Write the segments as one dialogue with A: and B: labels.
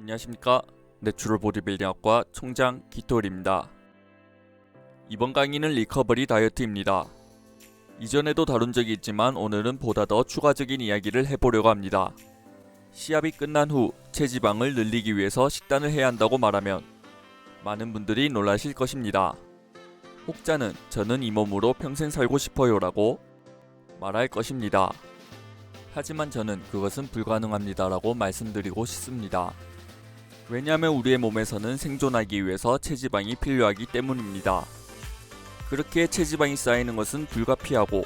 A: 안녕하십니까 내추럴 보디빌딩학과 총장 기토일입니다. 이번 강의는 리커버리 다이어트입니다. 이전에도 다룬 적이 있지만 오늘은 보다 더 추가적인 이야기를 해보려고 합니다. 시합이 끝난 후 체지방을 늘리기 위해서 식단을 해야 한다고 말하면 많은 분들이 놀라실 것입니다. 혹자는 저는 이 몸으로 평생 살고 싶어요 라고 말할 것입니다. 하지만 저는 그것은 불가능합니다라고 말씀드리고 싶습니다. 왜냐하면 우리의 몸에서는 생존하기 위해서 체지방이 필요하기 때문입니다. 그렇게 체지방이 쌓이는 것은 불가피하고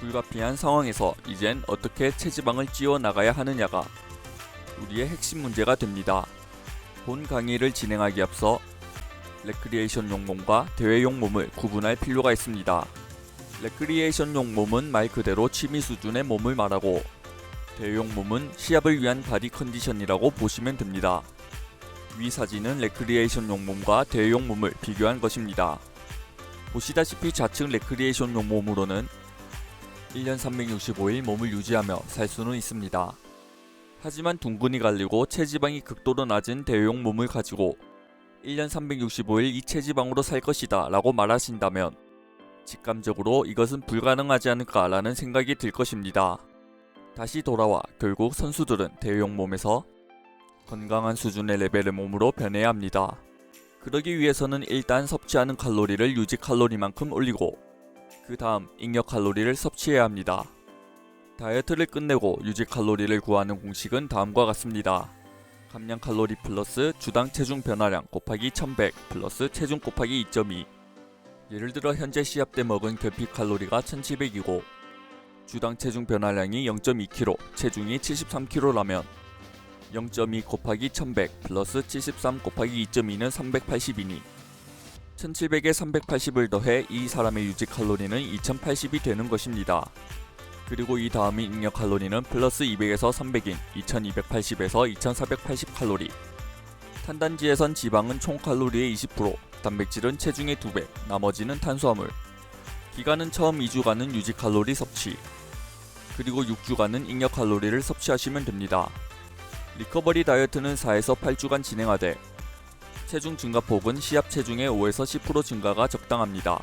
A: 불가피한 상황에서 이젠 어떻게 체지방을 찌워 나가야 하느냐가 우리의 핵심 문제가 됩니다. 본 강의를 진행하기 앞서 레크리에이션용 몸과 대회용 몸을 구분할 필요가 있습니다. 레크리에이션용 몸은 말 그대로 취미 수준의 몸을 말하고 대회용 몸은 시합을 위한 바디 컨디션이라고 보시면 됩니다. 위 사진은 레크리에이션 용 몸과 대회용 몸을 비교한 것입니다. 보시다시피 좌측 레크리에이션 용 몸으로는 1년 365일 몸을 유지하며 살 수는 있습니다. 하지만 둥근이 갈리고 체지방이 극도로 낮은 대회용 몸을 가지고 1년 365일 이 체지방으로 살 것이다 라고 말하신다면 직감적으로 이것은 불가능하지 않을까 라는 생각이 들 것입니다. 다시 돌아와 결국 선수들은 대회용 몸에서 건강한 수준의 레벨의 몸으로 변해야 합니다. 그러기 위해서는 일단 섭취하는 칼로리를 유지 칼로리만큼 올리고 그 다음 잉여 칼로리를 섭취해야 합니다. 다이어트를 끝내고 유지 칼로리를 구하는 공식은 다음과 같습니다. 감량 칼로리 플러스 주당 체중 변화량 곱하기 1100 플러스 체중 곱하기 2.2 예를 들어 현재 시합 때 먹은 결핍 칼로리가 1700이고 주당 체중 변화량이 0.2kg, 체중이 73kg라면 0.2 곱하기 1100 플러스 73 곱하기 2.2는 380이니 1700에 380을 더해 이 사람의 유지 칼로리는 2080이 되는 것입니다. 그리고 이 다음인 잉여 칼로리는 플러스 200에서 300인 2280에서 2480 칼로리 탄단지에선 지방은 총 칼로리의 20% 단백질은 체중의 2배 나머지는 탄수화물 기간은 처음 2주간은 유지 칼로리 섭취 그리고 6주간은 잉여 칼로리를 섭취하시면 됩니다. 리커버리 다이어트는 4에서 8주간 진행하되 체중 증가폭은 시합 체중의 5에서 10% 증가가 적당합니다.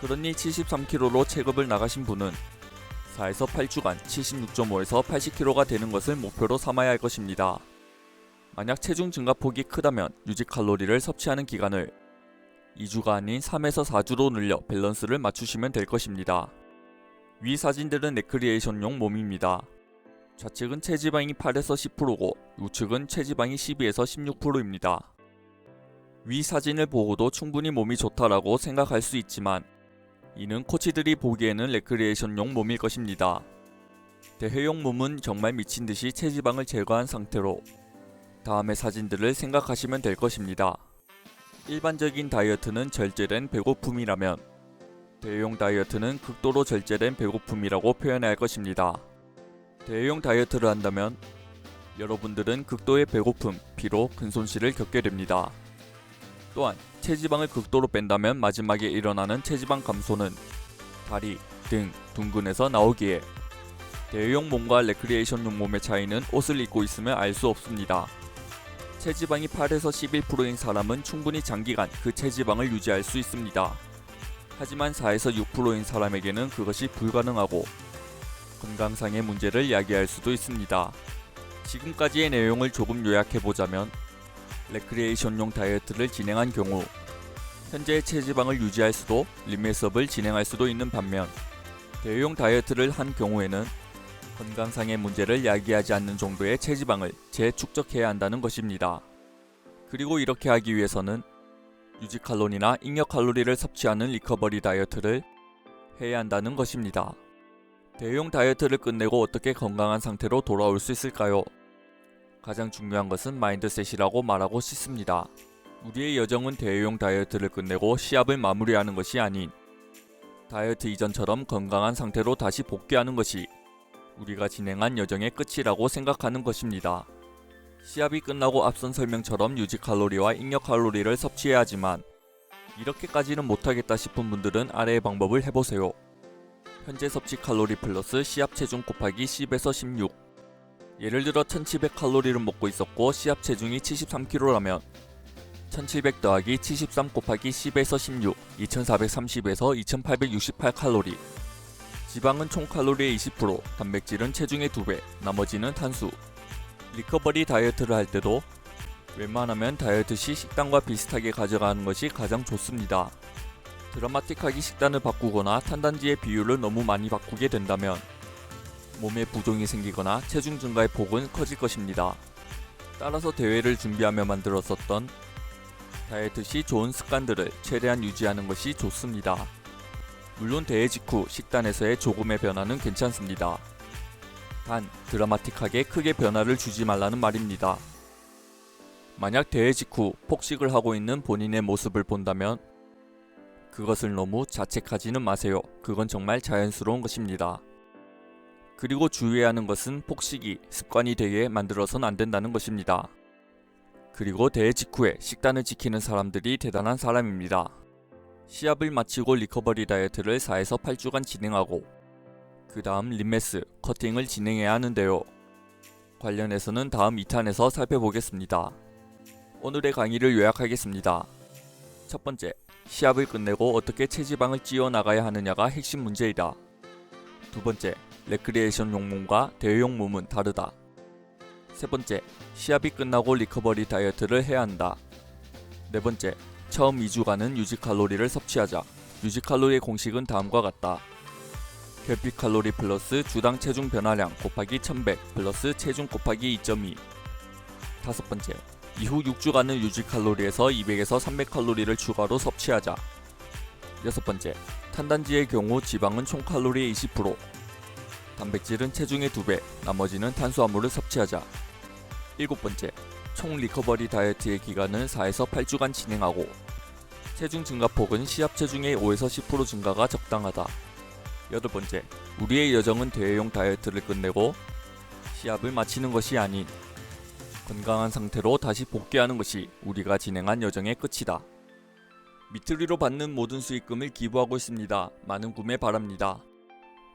A: 그러니 73kg로 체급을 나가신 분은 4에서 8주간 76.5에서 80kg가 되는 것을 목표로 삼아야 할 것입니다. 만약 체중 증가폭이 크다면 유지 칼로리를 섭취하는 기간을 2주가 아닌 3에서 4주로 늘려 밸런스를 맞추시면 될 것입니다. 위 사진들은 레크리에이션용 몸입니다. 좌측은 체지방이 8에서 10%고 우측은 체지방이 12에서 16%입니다. 위 사진을 보고도 충분히 몸이 좋다라고 생각할 수 있지만 이는 코치들이 보기에는 레크리에이션용 몸일 것입니다. 대회용 몸은 정말 미친 듯이 체지방을 제거한 상태로 다음의 사진들을 생각하시면 될 것입니다. 일반적인 다이어트는 절제된 배고픔이라면 대회용 다이어트는 극도로 절제된 배고픔이라고 표현해야 할 것입니다. 대회용 다이어트를 한다면 여러분들은 극도의 배고픔, 피로, 근손실을 겪게 됩니다. 또한 체지방을 극도로 뺀다면 마지막에 일어나는 체지방 감소는 다리, 등, 둥근에서 나오기에 대회용 몸과 레크리에이션용 몸의 차이는 옷을 입고 있으면 알 수 없습니다. 체지방이 8에서 11%인 사람은 충분히 장기간 그 체지방을 유지할 수 있습니다. 하지만 4에서 6%인 사람에게는 그것이 불가능하고 건강상의 문제를 야기할 수도 있습니다. 지금까지의 내용을 조금 요약해보자면 레크리에이션용 다이어트를 진행한 경우 현재의 체지방을 유지할 수도 리메스업을 진행할 수도 있는 반면 대회용 다이어트를 한 경우에는 건강상의 문제를 야기하지 않는 정도의 체지방을 재축적해야 한다는 것입니다. 그리고 이렇게 하기 위해서는 유지 칼로리나 잉여 칼로리를 섭취하는 리커버리 다이어트를 해야 한다는 것입니다. 대용 다이어트를 끝내고 어떻게 건강한 상태로 돌아올 수 있을까요? 가장 중요한 것은 마인드셋이라고 말하고 싶습니다. 우리의 여정은 대용 다이어트를 끝내고 시합을 마무리하는 것이 아닌 다이어트 이전처럼 건강한 상태로 다시 복귀하는 것이 우리가 진행한 여정의 끝이라고 생각하는 것입니다. 시합이 끝나고 앞선 설명처럼 유지 칼로리와 잉여 칼로리를 섭취해야 하지만 이렇게까지는 못하겠다 싶은 분들은 아래의 방법을 해보세요. 현재 섭취 칼로리 플러스 시합 체중 곱하기 10에서 16 예를 들어 1700칼로리를 먹고 있었고 시합 체중이 73kg라면 1700 더하기 73 곱하기 10에서 16, 2430에서 2868칼로리. 지방은 총 칼로리의 20%, 단백질은 체중의 2배, 나머지는 탄수. 리커버리 다이어트를 할 때도 웬만하면 다이어트 시 식단과 비슷하게 가져가는 것이 가장 좋습니다. 드라마틱하게 식단을 바꾸거나 탄단지의 비율을 너무 많이 바꾸게 된다면 몸에 부종이 생기거나 체중 증가의 폭은 커질 것입니다. 따라서 대회를 준비하며 만들었었던 다이어트 시 좋은 습관들을 최대한 유지하는 것이 좋습니다. 물론 대회 직후 식단에서의 조금의 변화는 괜찮습니다. 단 드라마틱하게 크게 변화를 주지 말라는 말입니다. 만약 대회 직후 폭식을 하고 있는 본인의 모습을 본다면 그것을 너무 자책하지는 마세요. 그건 정말 자연스러운 것입니다. 그리고 주의해야 하는 것은 폭식이 습관이 되게 만들어선 안 된다는 것입니다. 그리고 대회 직후에 식단을 지키는 사람들이 대단한 사람입니다. 시합을 마치고 리커버리 다이어트를 4에서 8주간 진행하고 그 다음 림메스, 커팅을 진행해야 하는데요. 관련해서는 다음 2탄에서 살펴보겠습니다. 오늘의 강의를 요약하겠습니다. 첫 번째, 시합을 끝내고 어떻게 체지방을 찌어 나가야 하느냐가 핵심 문제이다. 두 번째, 레크리에이션 용 몸과 대회용 몸은 다르다. 세 번째, 시합이 끝나고 리커버리 다이어트를 해야 한다. 네 번째, 처음 2주간은 유지 칼로리를 섭취하자. 유지 칼로리의 공식은 다음과 같다. 결핍 칼로리 플러스 주당 체중 변화량 곱하기 1100 플러스 체중 곱하기 2.2. 다섯 번째, 이후 6주간은 유지 칼로리에서 200에서 300 칼로리를 추가로 섭취하자. 여섯 번째, 탄단지의 경우 지방은 총 칼로리의 20%, 단백질은 체중의 2배, 나머지는 탄수화물을 섭취하자. 일곱 번째, 총 리커버리 다이어트의 기간은 4에서 8주간 진행하고 체중 증가폭은 시합 체중의 5에서 10% 증가가 적당하다. 여덟 번째, 우리의 여정은 대회용 다이어트를 끝내고 시합을 마치는 것이 아닌 건강한 상태로 다시 복귀하는 것이 우리가 진행한 여정의 끝이다. 미트리로 받는 모든 수익금을 기부하고 있습니다. 많은 구매 바랍니다.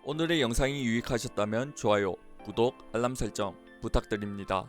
A: 오늘의 영상이 유익하셨다면 좋아요, 구독, 알람 설정 부탁드립니다.